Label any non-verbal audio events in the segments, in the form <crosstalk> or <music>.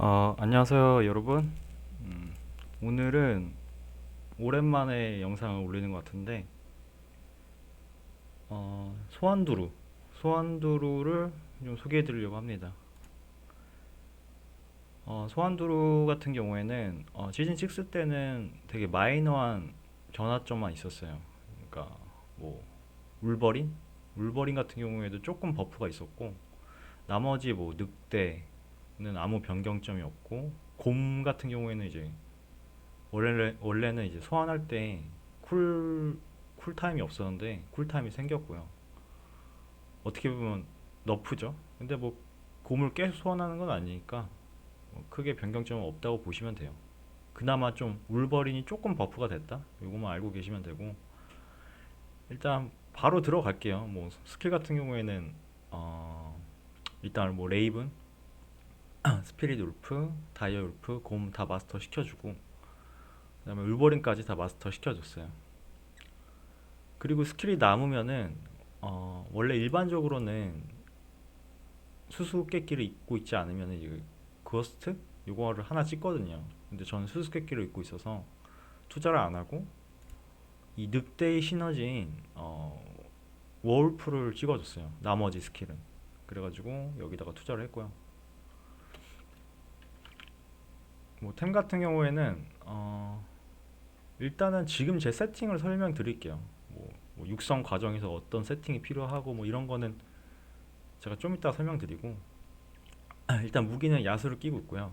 어, 안녕하세요, 여러분. 음, 오늘은 오랜만에 영상을 올리는 것 같은데, 어, 소환두루, 소환두루를 좀 소개해 드리려고 합니다. 어, 소환두루 같은 경우에는 어, 시즌 6 때는 되게 마이너한 변화점만 있었어요. 그러니까 뭐 울버린, 울버린 같은 경우에도 조금 버프가 있었고, 나머지 뭐 늑대 는 아무 변경점이 없고, 곰 같은 경우에는 이제 원래 원래는 이제 소환할 때 쿨 쿨타임이 없었는데 쿨타임이 생겼고요. 어떻게 보면 너프죠. 근데 뭐 곰을 계속 소환하는 건 아니니까 뭐 크게 변경점은 없다고 보시면 돼요. 그나마 좀 울버린이 조금 버프가 됐다. 요거만 알고 계시면 되고 일단 바로 들어갈게요. 뭐 스킬 같은 경우에는 어 일단 뭐 레이븐, 스피릿 울프, 다이아 울프, 곰 다 마스터 시켜주고 그 다음에 울버린까지 다 마스터 시켜줬어요. 그리고 스킬이 남으면은 어 원래 일반적으로는 수수께끼를 입고 있지 않으면 이제 그어스트 요거를 하나 찍거든요. 근데 저는 수수께끼를 입고 있어서 투자를 안 하고 이 늑대의 시너지인 어 워울프를 찍어줬어요. 나머지 스킬은. 그래가지고 여기다가 투자를 했고요. 뭐 템 같은 경우에는 어 일단은 지금 제 세팅을 설명드릴게요. 뭐, 뭐 육성 과정에서 어떤 세팅이 필요하고 뭐 이런 거는 제가 좀 이따 설명드리고 <clears throat> 일단 무기는 야수를 끼고 있고요.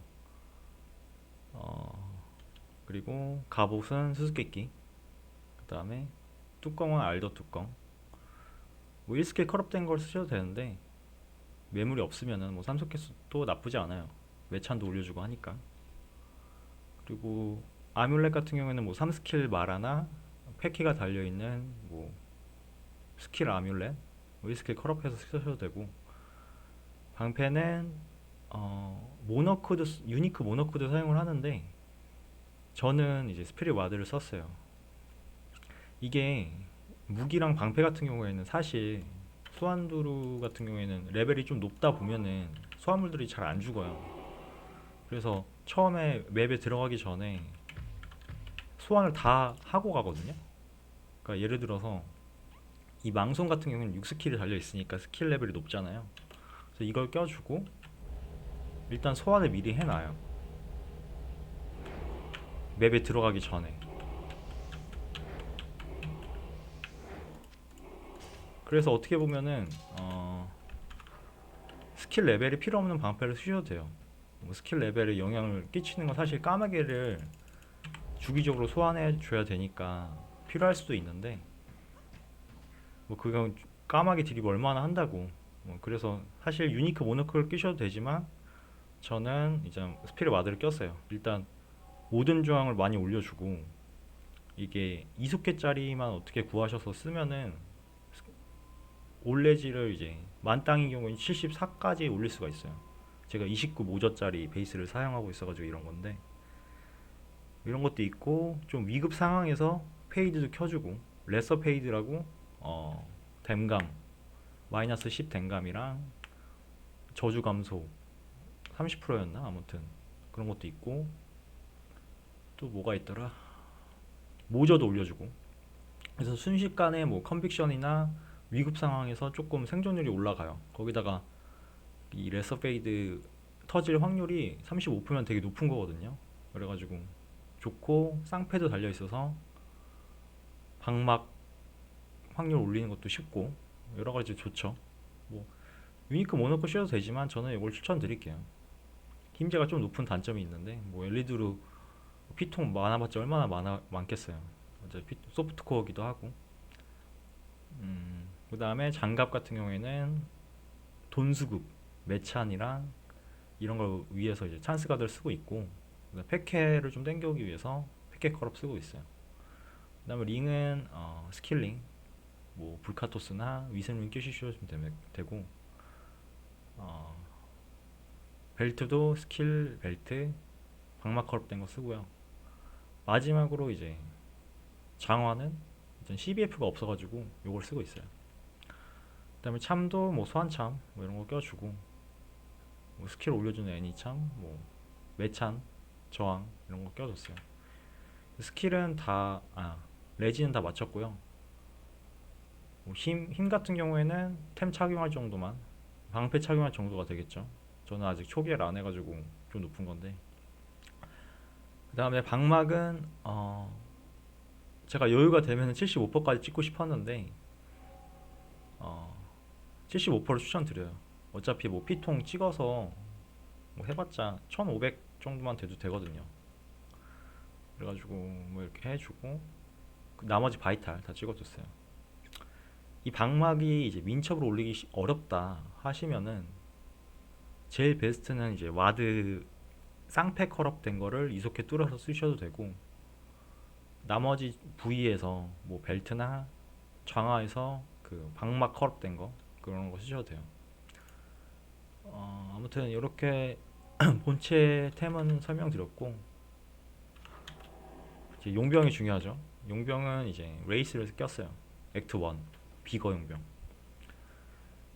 어 그리고 갑옷은 수수께끼. 그 다음에 뚜껑은 알더 뚜껑. 뭐 1스킬 컬업된 걸 쓰셔도 되는데 매물이 없으면은 뭐 삼속개수도 나쁘지 않아요. 매찬도 올려주고 하니까. 그리고 아뮬렛 같은 경우에는 뭐 3스킬 마라나 패키가 달려있는 뭐 스킬 아뮬렛 뭐 1스킬 컬업해서 쓰셔도 되고 방패는 어 모너코드 유니크 모너코드 사용을 하는데 저는 이제 스피릿 와드를 썼어요. 이게 무기랑 방패 같은 경우에는 사실 소환두루 같은 경우에는 레벨이 좀 높다 보면은 소환물들이 잘 안 죽어요. 그래서 처음에 맵에 들어가기 전에 소환을 다 하고 가거든요. 그러니까 예를 들어서 이 망손 같은 경우는 6스킬이 달려 있으니까 스킬 레벨이 높잖아요. 그래서 이걸 껴주고 일단 소환을 미리 해놔요. 맵에 들어가기 전에. 그래서 어떻게 보면은 어, 스킬 레벨이 필요 없는 방패를 쓰셔도 돼요. 뭐 스킬 레벨에 영향을 끼치는 건 사실 까마귀를 주기적으로 소환해 줘야 되니까 필요할 수도 있는데 뭐 그건 까마귀 드립 얼마나 한다고 뭐 그래서 사실 유니크 모노크를 끼셔도 되지만 저는 이제 스피릿 와드를 꼈어요. 일단 모든 조항을 많이 올려주고 이게 2속개짜리만 어떻게 구하셔서 쓰면은 올레지를 이제 만땅인 경우는 74까지 올릴 수가 있어요. 제가 29 모저짜리 베이스를 사용하고 있어가지고 이런 건데 이런 것도 있고 좀 위급 상황에서 페이드도 켜주고 레서 페이드라고 어 댐감 마이너스 10 댐감이랑 저주 감소 30%였나? 아무튼 그런 것도 있고 또 뭐가 있더라? 모저도 올려주고. 그래서 순식간에 뭐 컨빅션이나 위급 상황에서 조금 생존율이 올라가요. 거기다가 이 레서 페이드 터질 확률이 35%면 되게 높은 거거든요 그래가지고 좋고 쌍패도 달려 있어서 방막 확률 올리는 것도 쉽고 여러 가지 좋죠. 뭐 유니크 모노코 씌워도 되지만 저는 이걸 추천드릴게요. 힘재가 좀 높은 단점이 있는데 뭐 엘리드로 피통 많아봤자 얼마나 많아 많겠어요. 어차피 피- 소프트 코어기도 하고. 음, 그 다음에 장갑 같은 경우에는 돈수급, 매찬이랑 이런 걸 위해서 이제 찬스 가드를 쓰고 있고 패케를 좀 땡겨오기 위해서 패케 컬업 쓰고 있어요. 그 다음에 링은 어, 스킬링, 뭐 불카토스나 위생링 끼시면 되면 되고 어, 벨트도 스킬 벨트, 방막 컬업된 거 쓰고요. 마지막으로 이제 장화는 일단 CBF가 없어가지고 이걸 쓰고 있어요. 그 다음에 참도 뭐 소환참 뭐 이런 거 껴주고 뭐 스킬 올려주는 애니참 뭐 매찬, 저항 이런 거 껴줬어요. 스킬은 다, 아, 레지는 다 맞췄고요. 뭐 힘, 힘 같은 경우에는 템 착용할 정도만, 방패 착용할 정도가 되겠죠. 저는 아직 초기를 안 해가지고 좀 높은 건데. 그 다음에 방막은, 어, 제가 여유가 되면 75%까지 찍고 싶었는데, 어, 75%를 추천드려요. 어차피 뭐 피통 찍어서 뭐 해봤자 1500 정도만 돼도 되거든요. 그래가지고 뭐 이렇게 해주고 그 나머지 바이탈 다 찍어줬어요. 이 방막이 이제 민첩으로 올리기 시- 어렵다 하시면은 제일 베스트는 이제 와드 쌍패 컬업 된 거를 이속해 뚫어서 쓰셔도 되고 나머지 부위에서 뭐 벨트나 장화에서 그 방막 컬업 된 거 그런 거 쓰셔도 돼요. 어, 아무튼 이렇게 <clears throat> 본체 템은 설명드렸고 용병이 중요하죠. 용병은 이제 레이스를 꼈어요. 액트 1 비거 용병.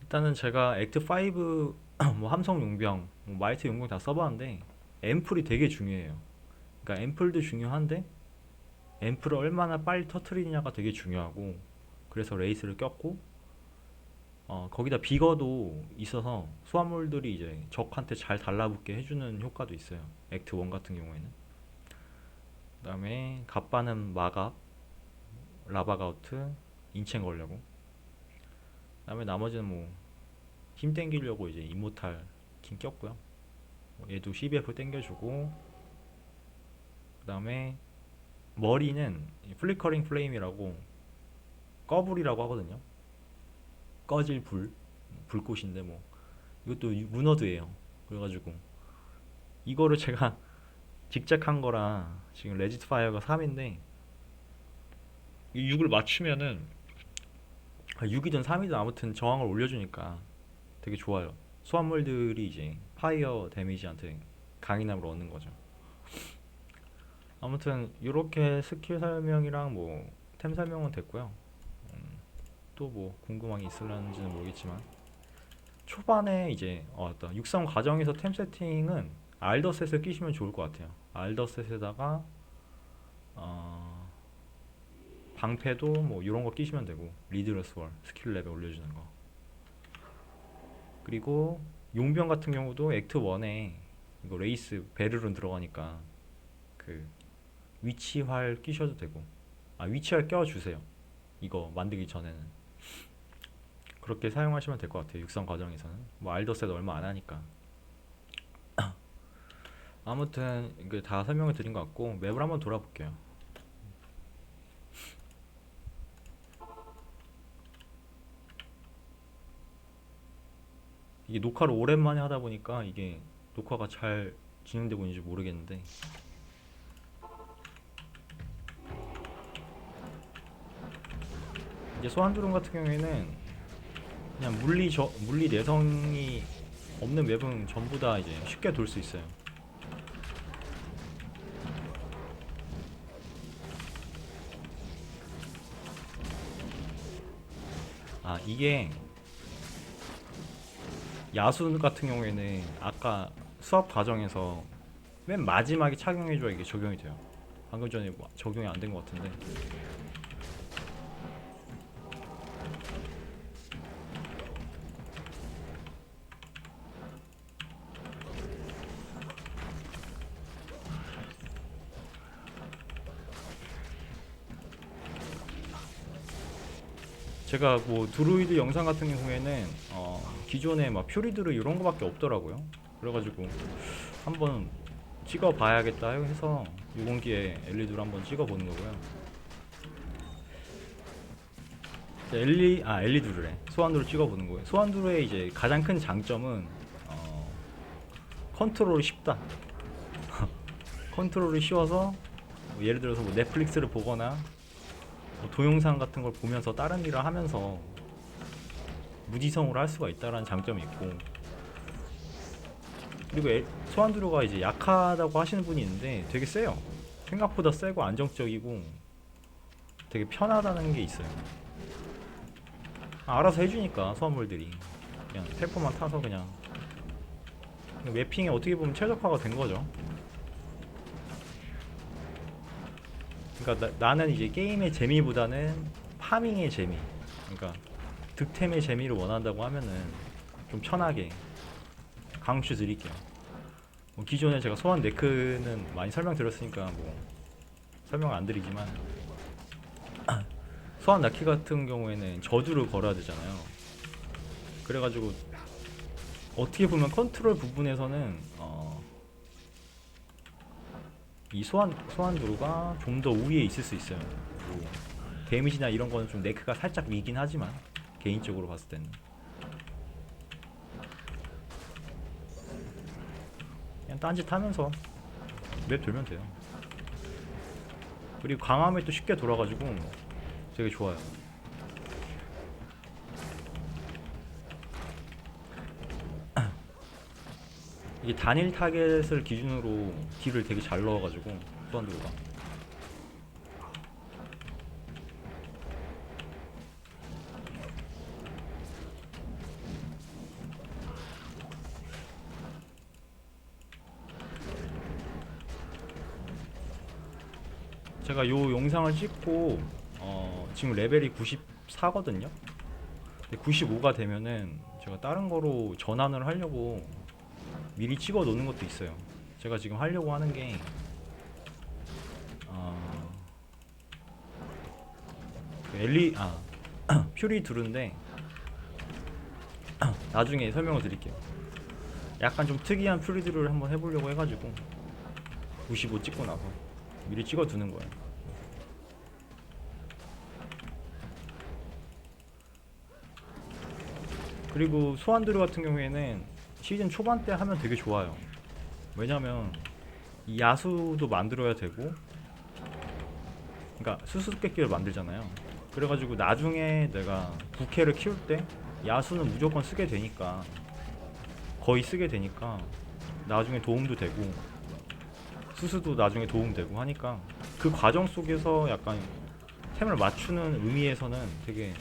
일단은 제가 액트 5 <clears throat> 뭐 함성 용병, 뭐 마이트 용병 다 써봤는데 앰플이 되게 중요해요. 그러니까 앰플도 중요한데 앰플을 얼마나 빨리 터트리냐가 되게 중요하고 그래서 레이스를 꼈고 어, 거기다 비거도 있어서 수화물들이 이제 적한테 잘 달라붙게 해주는 효과도 있어요. 액트 1 같은 경우에는. 그 다음에 갑바는 마갑, 라바가우트, 인첸 걸려고. 그 다음에 나머지는 뭐 힘 땡기려고 이제 이모탈 킹 꼈고요. 뭐 얘도 CBF 땡겨주고. 그 다음에 머리는 이 플리커링 플레임이라고 꺼불이라고 하거든요. 꺼질 불 불꽃인데 뭐 이것도 유- 문어드예요. 그래가지고 이거를 제가 <laughs> 직접한 거라 지금 레지트 파이어가 3인데 이 6을 맞추면은 6이든 3이든 아무튼 저항을 올려주니까 되게 좋아요. 소환물들이 이제 파이어 데미지한테 강인함을 얻는 거죠. 아무튼 이렇게 스킬 설명이랑 뭐 템 설명은 됐고요. 또 뭐 궁금한 게 있을런지는 모르겠지만 초반에 이제 어, 맞다. 육성 과정에서 템 세팅은 알더셋을 끼시면 좋을 것 같아요. 알더셋에다가 어, 방패도 뭐 이런 거 끼시면 되고 리드러스 월 스킬 레벨 올려주는 거. 그리고 용병 같은 경우도 액트 1에 이거 레이스 베르론 들어가니까 그 위치활 끼셔도 되고 아 위치활 껴주세요. 이거 만들기 전에는. 그렇게 사용하시면 될 것 같아요. 육성 과정에서는 뭐 알더셋 얼마 안 하니까. <clears throat> 아무튼 이게 다 설명을 드린 것 같고 맵을 한번 돌아볼게요. 이게 녹화를 오랜만에 하다 보니까 이게 녹화가 잘 진행되고 있는지 모르겠는데 이제 소환드론 같은 경우에는 그냥 물리 저 물리 내성이 없는 맵은 전부 다 이제 쉽게 돌 수 있어요. 아 이게 야수 같은 경우에는 아까 수업 과정에서 맨 마지막에 착용해줘야 이게 적용이 돼요. 방금 전에 뭐 적용이 안 된 것 같은데. 제가 뭐 드루이드 영상 같은 경우에는 어, 기존에 막 퓨리드르 이런 거밖에 없더라고요. 그래가지고 한번 찍어봐야겠다 해서 유공기에 엘리드를 한번 찍어보는 거고요. 엘리 아 엘리드르래 소환두를 찍어보는 거예요. 소환두의 이제 가장 큰 장점은 어, 컨트롤이 쉽다. <laughs> 컨트롤이 쉬워서 뭐 예를 들어서 뭐 넷플릭스를 보거나 뭐 동영상 같은 걸 보면서 다른 일을 하면서 무지성으로 할 수가 있다라는 장점이 있고 그리고 에- 소환드루가 이제 약하다고 하시는 분이 있는데 되게 세요. 생각보다 세고 안정적이고 되게 편하다는 게 있어요. 아, 알아서 해주니까 소환물들이. 그냥 텔포만 타서 그냥 맵핑에 어떻게 보면 최적화가 된 거죠 그러니까 나, 나는 이제 게임의 재미보다는 파밍의 재미. 그러니까 득템의 재미를 원한다고 하면은 좀 편하게 강추 드릴게요. 뭐 기존에 제가 소환 네크는 많이 설명드렸으니까 뭐 설명 안 드리지만 <clears throat> 소환 나키 같은 경우에는 저주를 걸어야 되잖아요. 그래가지고 어떻게 보면 컨트롤 부분에서는 어, 이 소환 소환 두루가 좀 더 우위에 있을 수 있어요. 뭐 데미지나 이런 거는 좀 네크가 살짝 위긴 하지만 개인적으로 봤을 때는 그냥 딴짓 하면서 맵 돌면 돼요. 그리고 강함에 또 쉽게 돌아가지고 되게 좋아요. 이게 단일 타겟을 기준으로 딜을 되게 잘 넣어가지고 소환도가 제가 요 영상을 찍고 어, 지금 레벨이 94거든요. 95가 되면은 제가 다른 거로 전환을 하려고 미리 찍어 놓는 것도 있어요. 제가 지금 하려고 하는 게 어, 그 엘리 아 <clears throat> 퓨리 두른데 <clears throat> 나중에 설명을 드릴게요. 약간 좀 특이한 퓨리들을 한번 해보려고 해가지고 95 찍고 나서 미리 찍어 두는 거예요. 그리고 소환드루 같은 경우에는 시즌 초반 때 하면 되게 좋아요. 왜냐면 이 야수도 만들어야 되고, 그러니까 수수께끼를 만들잖아요. 그래가지고 나중에 내가 부캐를 키울 때 야수는 무조건 쓰게 되니까 거의 쓰게 되니까 나중에 도움도 되고 수수도 나중에 도움되고 하니까 그 과정 속에서 약간 템을 맞추는 의미에서는 되게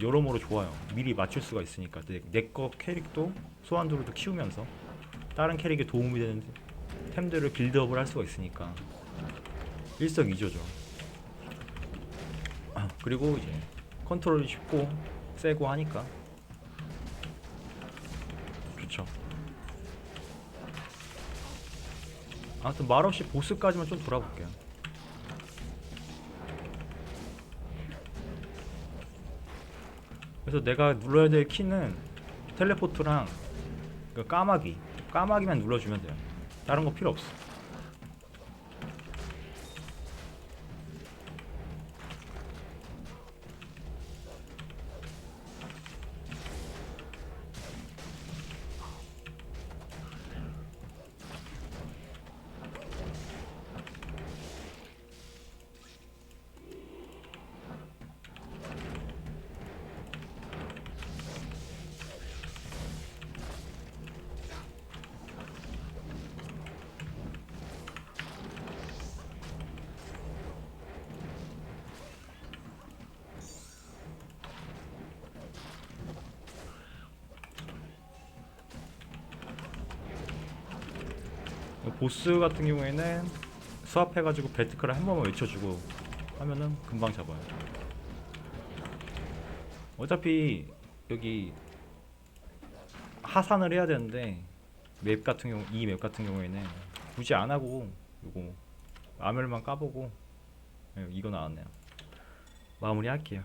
여러모로 좋아요. 미리 맞출 수가 있으니까 내거 캐릭도 소환도로도 키우면서 다른 캐릭에 도움이 되는 템들을 빌드업을 할 수가 있으니까 일석이조죠. 아, <clears throat> 그리고 이제 컨트롤이 쉽고 세고 하니까 좋죠. 아무튼 말없이 보스까지만 좀 돌아볼게요. 그래서 내가 눌러야 될 키는 텔레포트랑 그 까마귀 까마귀만 눌러주면 돼요. 다른 거 필요 없어 보스 같은 경우에는 수합해가지고 배트크를 한 번만 외쳐주고 하면은 금방 잡아요. 어차피 여기 하산을 해야 되는데 맵 같은 경우 이 맵 같은 경우에는 굳이 안 하고 요거 아멜만 까보고 예, 이거 나왔네요. 마무리할게요.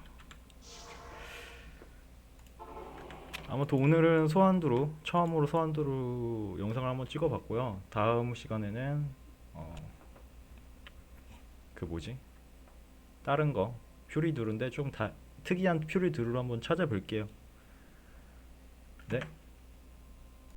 아무튼 오늘은 소환두루 처음으로 소환두루 영상을 한번 찍어봤고요. 다음 시간에는 어, 그 뭐지? 다른 거 퓨리 두루인데 좀 다 특이한 퓨리 두루를 한번 찾아볼게요. 네,